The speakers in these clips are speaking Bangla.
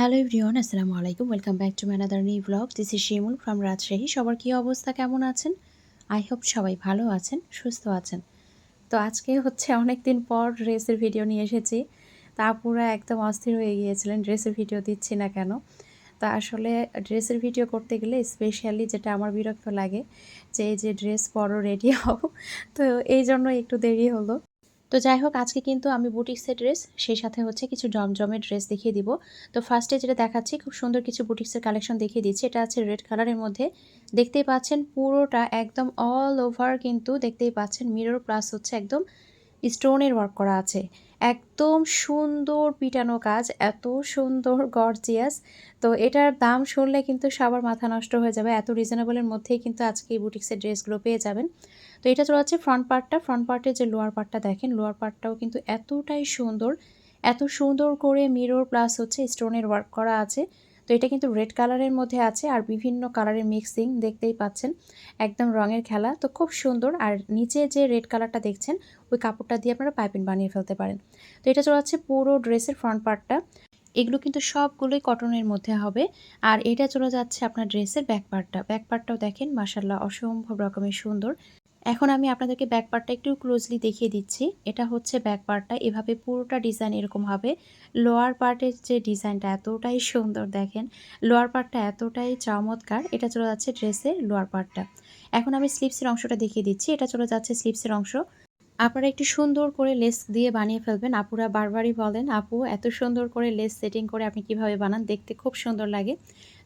হ্যালো এভরিওয়ান, আসসালামু আলাইকুম। Welcome back to another new vlog this is Shimul from Rajshahi সবার কী অবস্থা, কেমন আছেন? আই হোপ সবাই ভালো আছেন, সুস্থ আছেন। তো আজকে হচ্ছে অনেক দিন পর ড্রেসের ভিডিও নিয়ে এসেছি। তা পুরো একদম অস্থির হয়ে গিয়েছিলেন, ড্রেসের ভিডিও দিচ্ছি না কেন? তা আসলে ড্রেসের ভিডিও করতে গেলে স্পেশালি যেটা আমার বিরক্ত লাগে, যে এই যে ড্রেস পরো রেডি হও। তো এই জন্য একটু দেরি হলো। তো যাই হোক, আজকে কিন্তু আমি বুটিক্সের ড্রেস সেই সাথে হচ্ছে কিছু জমজমের ড্রেস দেখিয়ে দিব। তো ফার্স্টে যেটা দেখাচ্ছি, খুব সুন্দর কিছু বুটিক্সের কালেকশন দেখিয়ে দিচ্ছি। এটা আছে রেড কালারের মধ্যে। দেখতেই পাচ্ছেন পুরোটা একদম অল ওভার কিন্তু দেখতেই পাচ্ছেন মিরর প্লাস হচ্ছে একদম স্টোনের ওয়ার্ক করা আছে। একদম সুন্দর পিটানো কাজ, এত সুন্দর গর্জিয়াস তো এটার দাম শুনলে কিন্তু সবার মাথা নষ্ট হয়ে যাবে। এত রিজনেবলের মধ্যেই কিন্তু আজকে এই বুটিক্সের ড্রেসগুলো পেয়ে যাবেন। তো এটা চলে যাচ্ছে ফ্রন্ট পার্টটা ফ্রন্ট পার্টের যে লোয়ার পার্টটা দেখেন লোয়ার পার্টটাও কিন্তু এতটাই সুন্দর, এত সুন্দর করে মিরর প্লাস হচ্ছে স্টোনের ওয়ার্ক করা আছে। তো এটা কিন্তু রেড কালারের মধ্যে আছে আর বিভিন্ন কালারের মিক্সিং দেখতেই পাচ্ছেন, একদম রঙের খেলা। তো খুব সুন্দর আর নিচে যে রেড কালারটা দেখছেন, ওই কাপড়টা দিয়ে আপনারা পাইপিং বানিয়ে ফেলতে পারেন। তো এটা চলে যাচ্ছে পুরো ড্রেসের ফ্রন্ট পার্টটা এগুলো কিন্তু সবগুলোই কটনের মধ্যে হবে। আর এটা চলে যাচ্ছে আপনার ড্রেসের ব্যাক পার্টটা ব্যাক পার্টটাও দেখেন মাসাল্লাহ অসম্ভব রকমের সুন্দর। এখন আমি আপনাদেরকে ব্যাক পার্টটা একটু ক্লোজলি দেখিয়ে দিচ্ছি। এটা হচ্ছে ব্যাক পার্টটা এভাবে পুরোটা ডিজাইন এরকম হবে। লোয়ার পার্টের যে ডিজাইনটা এতটাই সুন্দর, দেখেন। লোয়ার পার্টটা এতটাই চমৎকার। এটা চলে যাচ্ছে ড্রেসের লোয়ার পার্টটা এখন আমি স্লিপসের অংশটা দেখিয়ে দিচ্ছি। এটা চলে যাচ্ছে স্লিপসের অংশ। আপনারা একটু সুন্দর করে লেস দিয়ে বানিয়ে ফেলবেন। আপুরা বারবারই বলেন, আপু, এত সুন্দর করে লেস সেটিং করে আপনি কীভাবে বানান? দেখতে খুব সুন্দর লাগে।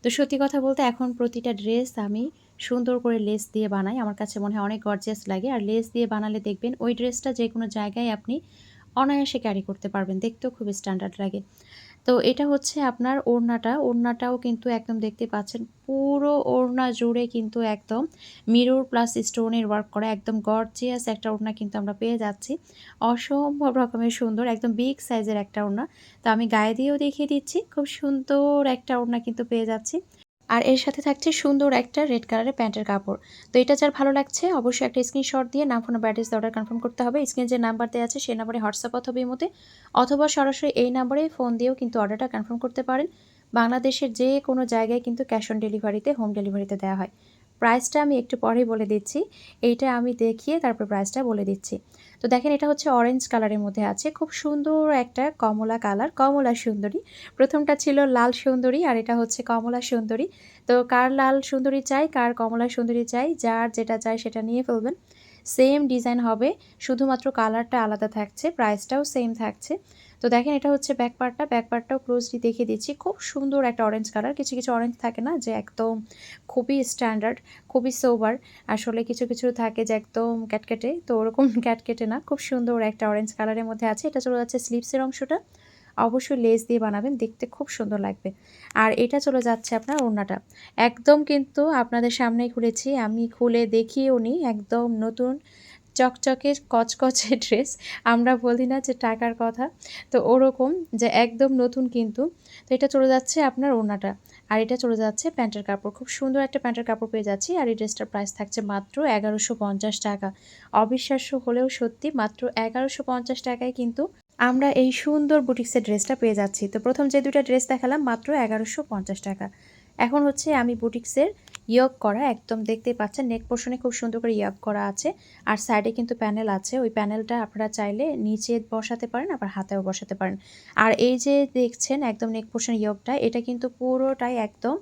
তো সত্যি কথা বলতে এখন প্রতিটা ড্রেস আমি সুন্দর করে লেস দিয়ে বানাই। আমার কাছে মনে হয় অনেক গর্জিয়াস লাগে। আর লেস দিয়ে বানালে দেখবেন ওই ড্রেসটা যে কোনো জায়গায় আপনি অনায়াসে ক্যারি করতে পারবেন। দেখতেও খুব স্ট্যান্ডার্ড লাগে। তো এটা হচ্ছে আপনার ওড়নাটা। ওড়নাটাও কিন্তু একদম দেখতে পাচ্ছেন, পুরো ওড়না জুড়ে কিন্তু একদম মিরর প্লাস স্টোনের ওয়ার্ক করা, একদম গর্জিয়াস একটা ওড়না কিন্তু আমরা পেয়ে যাচ্ছি। অসম্ভব রকমের সুন্দর, একদম বিগ সাইজের একটা ওড়না। তো আমি গায়ে দিয়েও দেখিয়ে দিচ্ছি, খুব সুন্দর একটা ওড়না কিন্তু পেয়ে যাচ্ছি। আর এর সাথে থাকছে সুন্দর একটা রেড কালারের প্যান্টের কাপড়। তো এটা যার ভালো লাগছে, অবশ্যই একটা স্ক্রিনশট দিয়ে নাম ফোন ব্যাটারিজ অর্ডার কনফার্ম করতে হবে। স্ক্রিনে যে নাম্বার দেওয়া আছে, সেই নাম্বারে হোয়াটসঅ্যাপ অথবা এই মতে অথবা সরাসরি এই নাম্বারে ফোন দিয়েও কিন্তু অর্ডারটা কনফার্ম করতে পারেন। বাংলাদেশের যে কোনো জায়গায় কিন্তু ক্যাশ অন ডেলিভারিতে হোম ডেলিভারিতে দেওয়া হয়। প্রাইসটা আমি একটু পরেই বলে দিচ্ছি। এইটা আমি দেখিয়ে তারপর প্রাইসটা বলে দিচ্ছি। তো দেখেন এটা হচ্ছে অরেঞ্জ কালারের মধ্যে আছে। খুব সুন্দর একটা কমলা কালার কমলা সুন্দরী। প্রথমটা ছিল লাল সুন্দরী আর এটা হচ্ছে কমলা সুন্দরী। তো কার লাল সুন্দরী চাই, কার কমলা সুন্দরী চাই, যার যেটা চাই সেটা নিয়ে ফেলবেন। সেম ডিজাইন হবে, শুধুমাত্র কালারটা আলাদা থাকছে, প্রাইসটাও সেম থাকছে। তো দেখেন এটা হচ্ছে ব্যাক পার্টটা ব্যাক পার্টটাও ক্লোজলি দেখিয়ে দিচ্ছি। খুব সুন্দর একটা অরেঞ্জ কালার কিছু কিছু অরেঞ্জ থাকে না যে একদম খুবই স্ট্যান্ডার্ড খুবই সোবার আসলে কিছু কিছু থাকে যে একদম ক্যাটকেটে তো ওরকম ক্যাটকেটে না, খুব সুন্দর একটা অরেঞ্জ কালারের মধ্যে আছে। এটা চলে যাচ্ছে স্লিপসের অংশটা। অবশ্যই লেস দিয়ে বানাবেন, দেখতে খুব সুন্দর লাগবে। আর এটা চলে যাচ্ছে আপনার ওড়নাটা। একদম কিন্তু আপনাদের সামনেই খুলেছি, আমি খুলে দেখিয়েও নি, একদম নতুন চকচকে, কচকচে ড্রেস আমরা বলি না যে টাকার কথা। তো ওরকম যে একদম নতুন কিন্তু। তো এটা চলে যাচ্ছে আপনার ওড়নাটা। আর এটা চলে যাচ্ছে প্যান্টের কাপড়। খুব সুন্দর একটা প্যান্টের কাপড় পেয়ে যাচ্ছি, আর এই ড্রেসটার প্রাইস থাকছে মাত্র এগারোশো পঞ্চাশ টাকা। অবিশ্বাস্য হলেও সত্যি মাত্র এগারোশো পঞ্চাশ টাকায় কিন্তু আমরা এই সুন্দর বুটিক্সের ড্রেসটা পেয়ে যাচ্ছি। তো প্রথম যে দুটা ড্রেস দেখালাম মাত্র এগারোশো পঞ্চাশ টাকা। এখন হচ্ছে আমি বুটিক্সের ইয়ক করা, একদম দেখতেই পাচ্ছেন, নেক পোর্শনে খুব সুন্দর করে ইয়ক করা আছে। আর সাইডে কিন্তু প্যানেল আছে, ওই প্যানেলটা আপনারা চাইলে নিচে বসাতে পারেন, আবার হাতেও বসাতে পারেন। আর এই যে দেখছেন একদম নেক পোর্শন ইয়কটা, এটা কিন্তু পুরোটাই একদম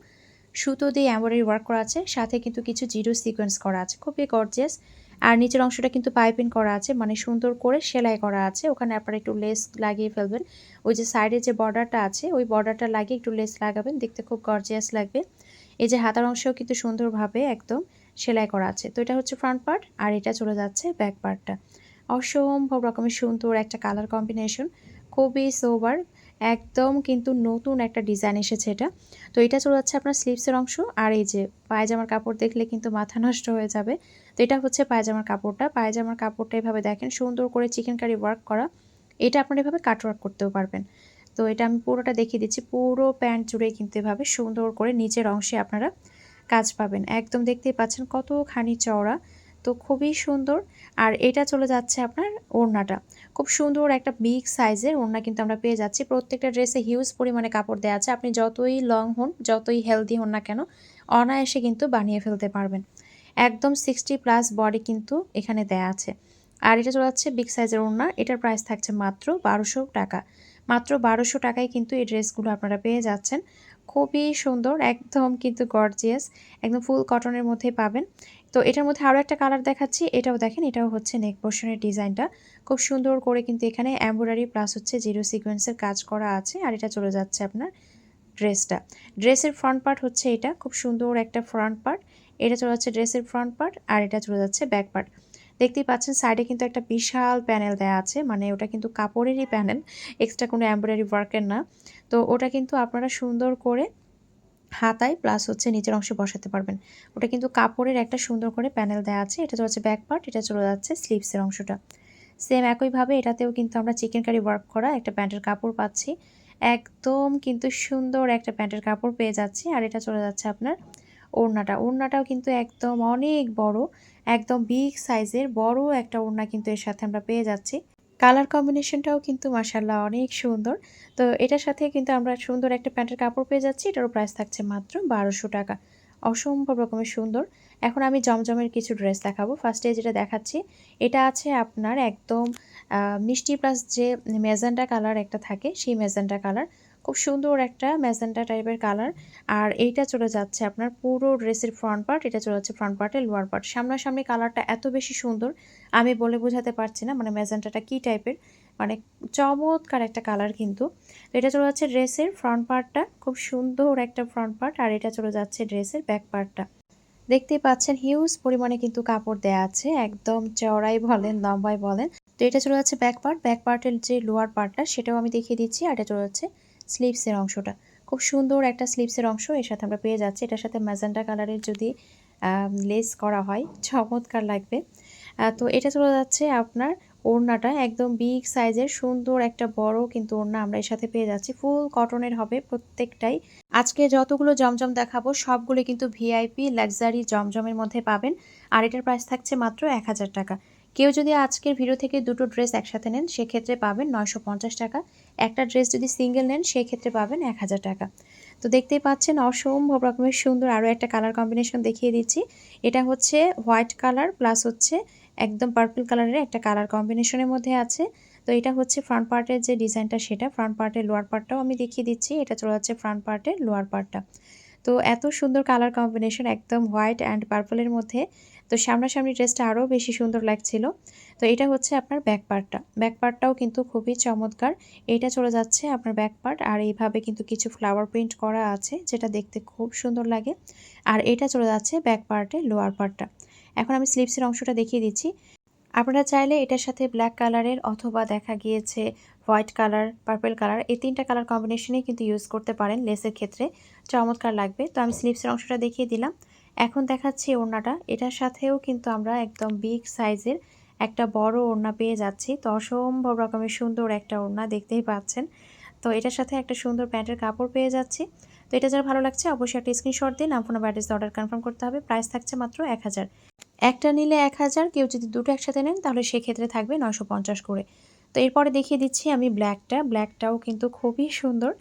সুতো দিয়ে এমব্রয়ডারি ওয়ার্ক করা আছে, সাথে কিন্তু কিছু জিরো সিকোয়েন্স করা আছে। খুবই গর্জিয়াস। আর নিচের অংশটা কিন্তু পাইপিং করা আছে মানে সুন্দর করে সেলাই করা আছে। ওখানে আপনারা একটু লেস লাগিয়ে ফেলবেন। ওই যে সাইডে যে বর্ডারটা আছে, ওই বর্ডারটা লাগিয়ে একটু লেস লাগাবেন, দেখতে খুব গর্জিয়াস লাগবে। এই যে হাতার অংশেও কিন্তু সুন্দরভাবে একদম সেলাই করা আছে। তো এটা হচ্ছে ফ্রন্ট পার্ট আর এটা চলে যাচ্ছে ব্যাক পার্টটা অসম্ভব রকমের সুন্দর একটা কালার কম্বিনেশন খুবই সোবার একদম কিন্তু নতুন একটা ডিজাইন এসেছে এটা। তো এটা চলে যাচ্ছে আপনার স্লিভসের অংশ। আর এই যে পায়জামার কাপড় দেখলে কিন্তু মাথা নষ্ট হয়ে যাবে। তো এটা হচ্ছে পায়জামার কাপড়টা। পায়জামার কাপড়টা এভাবে দেখেন, সুন্দর করে চিকেন কারি ওয়ার্ক করা। এটা আপনারা এভাবে কাট ওয়ার্ক করতেও পারবেন। তো এটা আমি পুরোটা দেখিয়ে দিচ্ছি। পুরো প্যান্ট জুড়ে কিন্তু এভাবে সুন্দর করে নিচের অংশে আপনারা কাজ পাবেন। একদম দেখতেই পাচ্ছেন কতখানি চওড়া। তো খুবই সুন্দর। আর এটা চলে যাচ্ছে আপনার ওড়নাটা। খুব সুন্দর একটা বিগ সাইজের ওড়না কিন্তু আমরা পেয়ে যাচ্ছি। প্রত্যেকটা ড্রেসে হিউজ পরিমাণে কাপড় দেওয়া আছে। আপনি যতই লং হন, যতই হেলদি হন না কেন, অনায়াসে কিন্তু বানিয়ে ফেলতে পারবেন। একদম সিক্সটি প্লাস বডি কিন্তু এখানে দেয়া আছে। আর এটা চলে যাচ্ছে বিগ সাইজের ওড়না। এটার প্রাইস থাকছে মাত্র বারোশো টাকা। মাত্র বারোশো টাকায় কিন্তু এই ড্রেসগুলো আপনারা পেয়ে যাচ্ছেন। খুবই সুন্দর, একদম কিন্তু গর্জিয়াস একদম ফুল কটনের মধ্যে পাবেন। তো এটার মধ্যে আরও একটা কালার দেখাচ্ছি। এটাও দেখেন, এটাও হচ্ছে নেক পোর্শনের ডিজাইনটা। খুব সুন্দর করে কিন্তু এখানে এম্ব্রয়ডারি প্লাস হচ্ছে জিরো সিকোয়েন্সের কাজ করা আছে আর এটা চলে যাচ্ছে আপনার ড্রেসটা ড্রেসের ফ্রন্ট পার্ট হচ্ছে এটা, খুব সুন্দর একটা ফ্রন্ট পার্ট এটা চলে যাচ্ছে ড্রেসের ফ্রন্ট পার্ট আর এটা চলে যাচ্ছে ব্যাক পার্ট দেখতেই পাচ্ছেন সাইডে কিন্তু একটা বিশাল প্যানেল দেয়া আছে মানে ওটা কিন্তু কাপড়েরই প্যানেল এক্সট্রা কোনো এমব্রয়ডারি ওয়ার্কের না। তো ওটা কিন্তু আপনারা সুন্দর করে হাতায় প্লাস হচ্ছে নিচের অংশে বসাতে পারবেন। ওটা কিন্তু কাপড়ের একটা সুন্দর করে প্যানেল দেওয়া আছে। এটা চলে যাচ্ছে ব্যাক পার্ট এটা চলে যাচ্ছে স্লিভসের অংশটা। সেম একইভাবে এটাতেও কিন্তু আমরা চিকেন কারি ওয়ার্ক করা একটা প্যান্টের কাপড় পাচ্ছি। একদম কিন্তু সুন্দর একটা প্যান্টের কাপড় পেয়ে যাচ্ছি। আর এটা চলে যাচ্ছে আপনার ওড়নাটা। ওড়নাটাও কিন্তু একদম অনেক বড়, একদম বিগ সাইজের বড় একটা ওড়না কিন্তু এর সাথে আমরা পেয়ে যাচ্ছি। কালার কম্বিনেশনটাও কিন্তু মাসাল্লাহ অনেক সুন্দর। তো এটার সাথে কিন্তু আমরা সুন্দর একটা প্যান্টের কাপড় পেয়ে যাচ্ছি। এটারও প্রাইস থাকছে মাত্র বারোশো টাকা। অসম্ভব রকমের সুন্দর। এখন আমি জমজমের কিছু ড্রেস দেখাবো। ফার্স্টে যেটা দেখাচ্ছি, এটা আছে আপনার একদম মিষ্টি প্লাস যে মেজান্ডা কালার একটা থাকে, সেই মেজান্ডা কালার খুব সুন্দর একটা ম্যাজেন্টা টাইপের কালার। আর এইটা চলে যাচ্ছে আপনার পুরো ড্রেসের ফ্রন্ট পার্ট এটা চলে যাচ্ছে ফ্রন্ট পার্টের লোয়ার পার্ট সামনাসামনি কালারটা এত বেশি সুন্দর, আমি বলে বোঝাতে পারছি না মানে ম্যাজেন্টাটা কী টাইপের। মানে চমৎকার একটা কালার কিন্তু। এটা চলে যাচ্ছে ড্রেসের ফ্রন্ট পার্টটা খুব সুন্দর একটা ফ্রন্ট পার্ট আর এটা চলে যাচ্ছে ড্রেসের ব্যাক পার্টটা দেখতেই পাচ্ছেন হিউজ পরিমাণে কিন্তু কাপড় দেয়া আছে, একদম চওড়াই বলেন, লম্বাই বলেন। তো এটা চলে যাচ্ছে ব্যাক পার্ট ব্যাক পার্টের যে লোয়ার পার্টটা সেটাও আমি দেখিয়ে দিচ্ছি। আর এটা চলে যাচ্ছে স্লিভসের অংশটা। খুব সুন্দর একটা স্লিভসের অংশ এর সাথে আমরা পেয়ে যাচ্ছি। এটার সাথে ম্যাজেন্টা কালারের যদি লেস করা হয়, চমৎকার লাগবে। তো এটা চলে যাচ্ছে আপনার ওড়নাটা। একদম বিগ সাইজের, সুন্দর একটা বড় কিন্তু ওড়না আমরা এর সাথে পেয়ে যাচ্ছি। ফুল কটনের হবে প্রত্যেকটাই। আজকে যতগুলো জমজম দেখাবো, সবগুলো কিন্তু ভিআইপি, লাক্সারি জমজমের মধ্যে পাবেন। আর এটার প্রাইস থাকছে মাত্র এক হাজার টাকা। কেউ যদি আজকের ভিডিও থেকে দুটো ড্রেস একসাথে নেন, সেক্ষেত্রে পাবেন নয়শো পঞ্চাশ টাকা। একটা ড্রেস যদি সিঙ্গেল নেন, সেক্ষেত্রে পাবেন এক হাজার টাকা। তো দেখতেই পাচ্ছেন, অসম্ভব রকমের সুন্দর আরও একটা কালার কম্বিনেশন দেখিয়ে দিচ্ছি। এটা হচ্ছে হোয়াইট কালার, প্লাস হচ্ছে একদম পার্পল কালারের একটা কালার কম্বিনেশনের মধ্যে আছে। তো এটা হচ্ছে ফ্রন্ট পার্টের যে ডিজাইনটা সেটা, ফ্রন্ট পার্টের লোয়ার পার্টটাও আমি দেখিয়ে দিচ্ছি। এটা চলে যাচ্ছে ফ্রন্ট পার্টের লোয়ার পার্টটা। তো এত সুন্দর কালার কম্বিনেশন একদম হোয়াইট অ্যান্ড পার্পলের মধ্যে। তো সামনাসামনি ড্রেসটা আরও বেশি সুন্দর লাগছিল। তো এটা হচ্ছে আপনার ব্যাক পার্টটা ব্যাক পার্টটাও কিন্তু খুবই চমৎকার। এটা চলে যাচ্ছে আপনার ব্যাক পার্ট আর এইভাবে কিন্তু কিছু ফ্লাওয়ার প্রিন্ট করা আছে, যেটা দেখতে খুব সুন্দর লাগে। আর এটা চলে যাচ্ছে ব্যাক পার্টে লোয়ার পার্টটা এখন আমি স্লিপসের অংশটা দেখিয়ে দিচ্ছি। আপনারা চাইলে এটার সাথে ব্ল্যাক কালারের অথবা দেখা গিয়েছে হোয়াইট কালার পার্পেল কালার এই তিনটা কালার কম্বিনেশনেই কিন্তু ইউজ করতে পারেন লেসের ক্ষেত্রে। চমৎকার লাগবে। তো আমি স্লিপসের অংশটা দেখিয়ে দিলাম। এখন দেখাচ্ছি ওড়নাটা। এটার সাথেও কিন্তু আমরা একদম বিগ সাইজের একটা বড় ওড়না পেয়ে যাচ্ছি। তো অসম্ভব রকমের সুন্দর একটা ওড়না দেখতেই পাচ্ছেন। তো এটার সাথে একটা সুন্দর প্যান্টের কাপড় পেয়ে যাচ্ছি। তো এটা যারা ভালো লাগছে অবশ্যই একটা স্ক্রিনশট দিন ফোন অ্যাড্রেস অর্ডার কনফার্ম করতে হবে। প্রাইস থাকছে মাত্র এক হাজার। একটা নিলে এক হাজার, কেউ যদি দুটো একসাথে নেন তাহলে সেক্ষেত্রে থাকবে নয়শো পঞ্চাশ করে। তো এরপরে দেখিয়ে দিচ্ছি আমি ব্ল্যাকটা ব্ল্যাকটাও কিন্তু খুবই সুন্দর।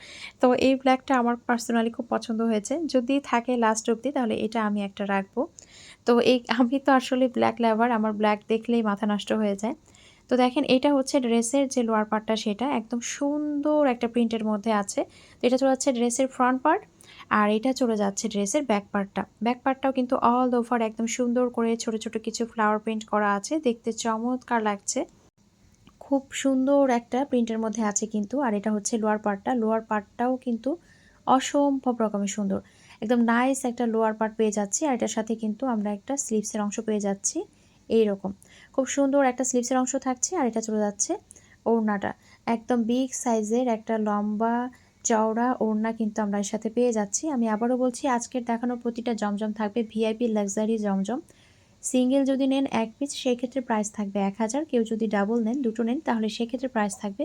তো এই ব্ল্যাকটা আমার পার্সোনালি খুব পছন্দ হয়েছে। যদি থাকে লাস্ট অবধি, তাহলে এটা আমি একটা রাখব। তো এই, আমি তো আসলে ব্ল্যাক লেভার আমার ব্ল্যাক দেখলেই মাথা নষ্ট হয়ে যায়। তো দেখেন, এটা হচ্ছে ড্রেসের যে লোয়ার পার্টটা সেটা একদম সুন্দর একটা প্রিন্টের মধ্যে আছে। তো এটা চলে যাচ্ছে ড্রেসের ফ্রন্ট পার্ট আর এটা চলে যাচ্ছে ড্রেসের ব্যাক পার্টটা ব্যাক পার্টটাও কিন্তু অল ওভার একদম সুন্দর করে ছোট ছোট কিছু ফ্লাওয়ার প্রিন্ট করা আছে। দেখতে চমৎকার লাগছে। খুব সুন্দর একটা প্রিন্টের মধ্যে আছে কিন্তু, আর এটা হচ্ছে লোয়ার পার্টটা। লোয়ার পার্টটাও কিন্তু অসম্ভব রকমের সুন্দর। একদম নাইস একটা লোয়ার পার্ট পেয়ে যাচ্ছি, আর এটার সাথে কিন্তু আমরা একটা স্লিভসের অংশ পেয়ে যাচ্ছি। এই রকম খুব সুন্দর একটা স্লিভসের অংশ থাকছে, আর এটা চলে যাচ্ছে ওড়নাটা। একদম বিগ সাইজের একটা লম্বা চওড়া ওড়না কিন্তু আমরা এর সাথে পেয়ে যাচ্ছি। আমি আবারও বলছি, আজকের দেখানো প্রতিটা জমজম থাকবে ভিআইপি লাক্সারি জমজম। সিঙ্গেল যদি নেন এক পিস, সেক্ষেত্রে প্রাইস থাকবে এক হাজার। কেউ যদি ডাবল নেন, দুটো নেন, তাহলে সেক্ষেত্রে প্রাইস থাকবে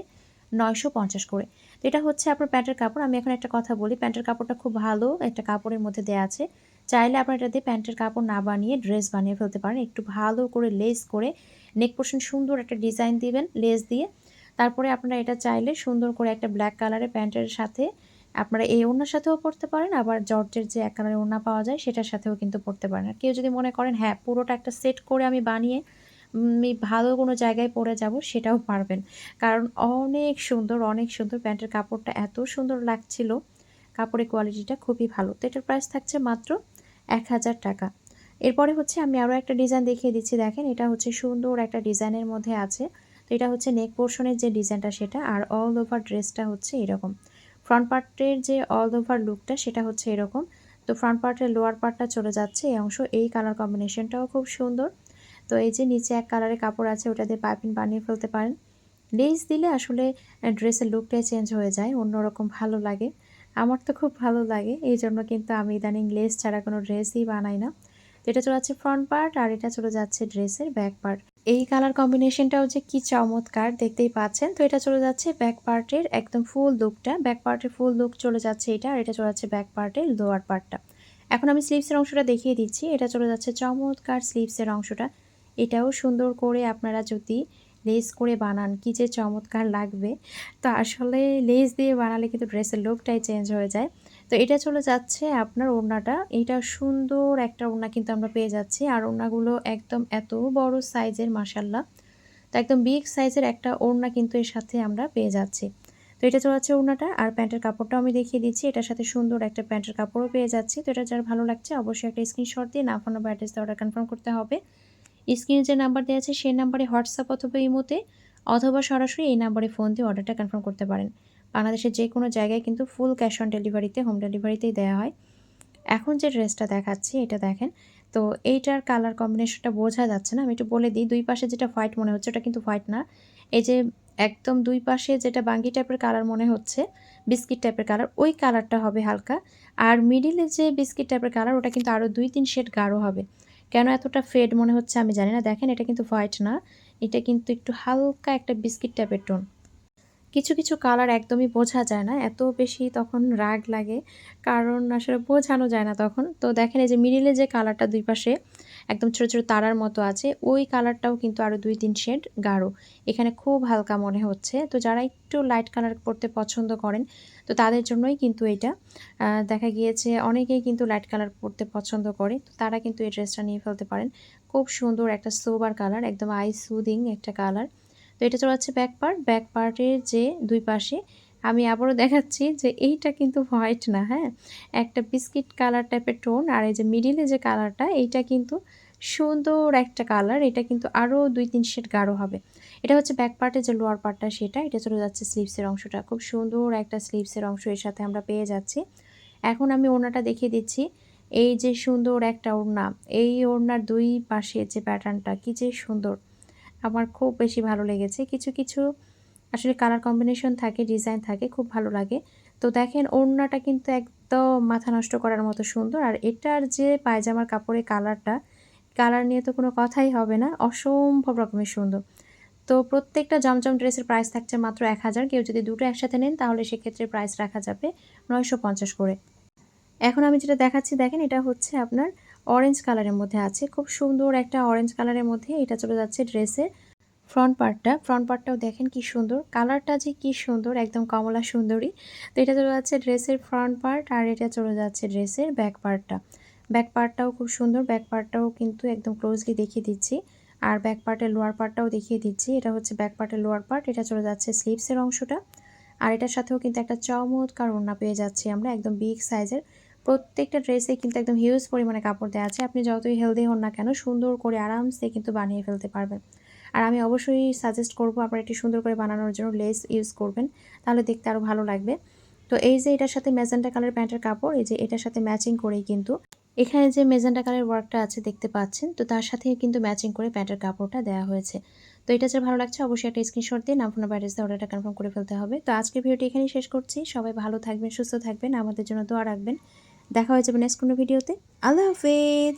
নয়শো পঞ্চাশ করে। এটা হচ্ছে আপনার প্যান্টের কাপড়। আমি এখন একটা কথা বলি, প্যান্টের কাপড়টা খুব ভালো একটা কাপড়ের মধ্যে দেওয়া আছে। চাইলে আপনারা এটা দিয়ে প্যান্টের কাপড় না বানিয়ে ড্রেস বানিয়ে ফেলতে পারেন। একটু ভালো করে লেস করে নেক পোর্শন সুন্দর একটা ডিজাইন দিবেন লেস দিয়ে। তারপরে আপনারা এটা চাইলে সুন্দর করে একটা ব্ল্যাক কালারের প্যান্টের সাথে আপনারা এই ওড়নার সাথেও পরতে পারেন, আবার জর্জের যে এক কালারের ওড়না পাওয়া যায় সেটার সাথেও কিন্তু পরতে পারেন। আর কেউ যদি মনে করেন হ্যাঁ পুরোটা একটা সেট করে আমি বানিয়ে আমি ভালো কোনো জায়গায় পরে যাব, সেটাও পারবেন। কারণ অনেক সুন্দর অনেক সুন্দর প্যান্টের কাপড়টা এত সুন্দর লাগছিল। কাপড়ের কোয়ালিটিটা খুবই ভালো। তো এটার প্রাইস থাকছে মাত্র এক হাজার টাকা। এরপরে হচ্ছে আমি আরও একটা ডিজাইন দেখিয়ে দিচ্ছি। দেখেন, এটা হচ্ছে সুন্দর একটা ডিজাইনের মধ্যে আছে। তো এটা হচ্ছে নেক পোর্শনের যে ডিজাইনটা সেটা, আর অল ওভার ড্রেসটা হচ্ছে এরকম। ফ্রন্ট পার্টের যে অল ওভার লুকটা সেটা হচ্ছে এরকম। তো ফ্রন্ট পার্টের লোয়ার পার্টটা চলে যাচ্ছে, এই অংশ। এই কালার কম্বিনেশনটাও খুব সুন্দর। তো এই যে নিচে এক কালারের কাপড় আছে, ওটা দিয়ে পাইপিং বানিয়ে ফেলতে পারেন। লেস দিলে আসলে ড্রেসের লুকটাই চেঞ্জ হয়ে যায়, অন্যরকম ভালো লাগে। আমার তো খুব ভালো লাগে, এই জন্য কিন্তু আমি ইদানিং লেস ছাড়া কোনো ড্রেসই বানাই না। তো এটা চলে যাচ্ছে ফ্রন্ট পার্ট আর এটা চলে যাচ্ছে ড্রেসের ব্যাক পার্ট এই কালার কম্বিনেশনটাও যে কি চমৎকার দেখতেই পাচ্ছেন। তো এটা চলে যাচ্ছে ব্যাক পার্টের একদম ফুল লুকটা ব্যাক পার্টের ফুল লুক চলে যাচ্ছে এটা আর এটা চলে যাচ্ছে ব্যাক পার্টের লোয়ার পার্টটা এখন আমি স্লিভসের অংশটা দেখিয়ে দিচ্ছি। এটা চলে যাচ্ছে চমৎকার স্লিভসের অংশটা। এটাও সুন্দর করে আপনারা যদি লেস করে বানান, কি যে চমৎকার লাগবে। তো আসলে লেস দিয়ে বানালে কিন্তু ড্রেসের লুকটাই চেঞ্জ হয়ে যায়। তো এটা চলে যাচ্ছে আপনার ওড়নাটা। এটা সুন্দর একটা ওড়না কিন্তু আমরা পেয়ে যাচ্ছি। আর ওড়নাগুলো একদম এত বড় সাইজের মাসাল্লাহ তো একদম বিগ সাইজের একটা ওড়না কিন্তু এর সাথে আমরা পেয়ে যাচ্ছি। তো এটা চলে যাচ্ছে ওড়নাটা। আর প্যান্টের কাপড়টাও আমি দেখিয়ে দিচ্ছি। এটার সাথে সুন্দর একটা প্যান্টের কাপড়ও পেয়ে যাচ্ছি। তো এটা যার ভালো লাগছে অবশ্যই একটা স্ক্রিনশট দিয়ে না ফোন বা অ্যাড্রেস অর্ডার কনফার্ম করতে হবে। স্ক্রিনে যে নাম্বার দেওয়া আছে সেই নাম্বারে হোয়াটসঅ্যাপ অথবা ইমোতে অথবা সরাসরি এই নাম্বারে ফোন দিয়ে অর্ডারটা কনফার্ম করতে পারেন। বাংলাদেশের যে কোনো জায়গায় কিন্তু ফুল ক্যাশ অন ডেলিভারিতে হোম ডেলিভারিতেই দেওয়া হয়। এখন যে ড্রেসটা দেখাচ্ছি, এটা দেখেন। তো এইটার কালার কম্বিনেশনটা বোঝা যাচ্ছে না, আমি একটু বলে দিই। দুই পাশে যেটা হোয়াইট মনে হচ্ছে, ওটা কিন্তু হোয়াইট না। এই যে একদম দুই পাশে যেটা বাঙ্গি টাইপের কালার মনে হচ্ছে বিস্কিট টাইপের কালার ওই কালারটা হবে হালকা। আর মিডিলে যে বিস্কিট টাইপের কালার ওটা কিন্তু আরও দুই তিন শেড গাঢ় হবে। কেন এতটা ফেড মনে হচ্ছে আমি জানি না। দেখেন, এটা কিন্তু হোয়াইট না। এটা কিন্তু একটু হালকা একটা বিস্কিট টাইপের টোন কিছু কিছু কালার একদমই বোঝা যায় না। এত বেশি তখন রাগ লাগে, কারণ আসলে বোঝানো যায় না তখন। তো দেখেন এই যে মিডিলে যে কালারটা দুই পাশে একদম ছোটো ছোটো তারার মতো আছে, ওই কালারটাও কিন্তু আরও দুই, তিন শেড গাঢ়। এখানে খুব হালকা মনে হচ্ছে। তো যারা একটু লাইট কালার পরতে পছন্দ করেন, তো তাদের জন্যই কিন্তু এটা। দেখা গিয়েছে অনেকেই কিন্তু লাইট কালার পরতে পছন্দ করে, তো তারা কিন্তু এই ড্রেসটা নিয়ে ফেলতে পারেন। খুব সুন্দর একটা সোবার কালার একদম আই সুদিং একটা কালার তো এটা চলে যাচ্ছে ব্যাক পার্ট ব্যাক পার্টের যে দুই পাশে, আমি আবারও দেখাচ্ছি যে এইটা কিন্তু হোয়াইট না হ্যাঁ? একটা বিস্কিট কালার টাইপের টোন আর এই যে মিডিলে যে কালারটা এইটা কিন্তু সুন্দর একটা কালার এটা কিন্তু আরও দুই তিন শেড গাঢ় হবে। এটা হচ্ছে ব্যাক পার্টের যে লোয়ার পার্টটা সেটা, এটা চলে যাচ্ছে স্লিভসের অংশটা। খুব সুন্দর একটা স্লিভসের অংশ এর সাথে আমরা পেয়ে যাচ্ছি। এখন আমি ওড়নাটা দেখিয়ে দিচ্ছি। এই যে সুন্দর একটা ওড়না, এই ওড়নার দুই পাশে যে প্যাটার্নটা কি যে সুন্দর। আমার খুব বেশি ভালো লেগেছে। কিছু কিছু আসলে কালার কম্বিনেশন থাকে ডিজাইন থাকে, খুব ভালো লাগে। তো দেখেন, ওড়নাটা কিন্তু একদম মাথা নষ্ট করার মতো সুন্দর। আর এটার যে পায়জামার কাপড়ের কালারটা কালার নিয়ে তো কোনো কথাই হবে না, অসম্ভব রকমের সুন্দর। তো প্রত্যেকটা জমজম ড্রেসের প্রাইস থাকছে মাত্র এক হাজার। কেউ যদি দুটো একসাথে নেন, তাহলে সেক্ষেত্রে প্রাইস রাখা যাবে নয়শো পঞ্চাশ করে। এখন আমি যেটা দেখাচ্ছি, দেখেন, এটা হচ্ছে আপনার অরেঞ্জ কালারের মধ্যে আছে। খুব সুন্দর একটা অরেঞ্জ কালারের মধ্যে এটা চলে যাচ্ছে ড্রেসের ফ্রন্ট পার্টটা ফ্রন্ট পার্টটাও দেখেন কি সুন্দর। কালারটা যে কি সুন্দর, একদম কমলা সুন্দরী। তো এটা চলে যাচ্ছে ড্রেসের ফ্রন্ট পার্ট আর এটা চলে যাচ্ছে ড্রেসের ব্যাক পার্টটা ব্যাক পার্টটাও খুব সুন্দর। ব্যাক পার্টটাও কিন্তু একদম ক্লোজলি দেখিয়ে দিচ্ছি। আর ব্যাক পার্টের লোয়ার পার্টটাও দেখিয়ে দিচ্ছি। এটা হচ্ছে ব্যাক পার্টের লোয়ার পার্ট এটা চলে যাচ্ছে স্লিভসের অংশটা। আর এটার সাথেও কিন্তু একটা চমৎকার ওড়না পেয়ে যাচ্ছি আমরা, একদম বিগ সাইজের প্রত্যেকটা ড্রেসে কিন্তু একদম হিউজ পরিমাণে কাপড় দেওয়া আছে। আপনি যতই হেলদি হন না কেন, সুন্দর করে আরামসে কিন্তু বানিয়ে ফেলতে পারবেন। আর আমি অবশ্যই সাজেস্ট করব আপনার একটি সুন্দর করে বানানোর জন্য লেস ইউজ করবেন, তাহলে দেখতে আরও ভালো লাগবে। তো এই যে এটার সাথে ম্যাজেন্টা কালার প্যান্টের কাপড়, এই যে এটার সাথে ম্যাচিং করেই কিন্তু এখানে যে মেজেন্টা কালার ওয়ার্কটা আছে দেখতে পাচ্ছেন, তো তার সাথে কিন্তু ম্যাচিং করে প্যান্টের কাপড়টা দেওয়া হয়েছে। তো এটা যে ভালো লাগছে, অবশ্যই একটা স্ক্রিনশট দিয়ে নাম ফোন ব্যাটারিজ অর্ডারটা কনফার্ম করে ফেলতে হবে। তো আজকের ভিডিওটি এখানেই শেষ করছি। সবাই ভালো থাকবেন, সুস্থ থাকবেন, আমাদের জন্য দোয়া রাখবেন। দেখা হয়ে যাবে নেক্সট কোনো ভিডিওতে আল্লাহ হাফেজ!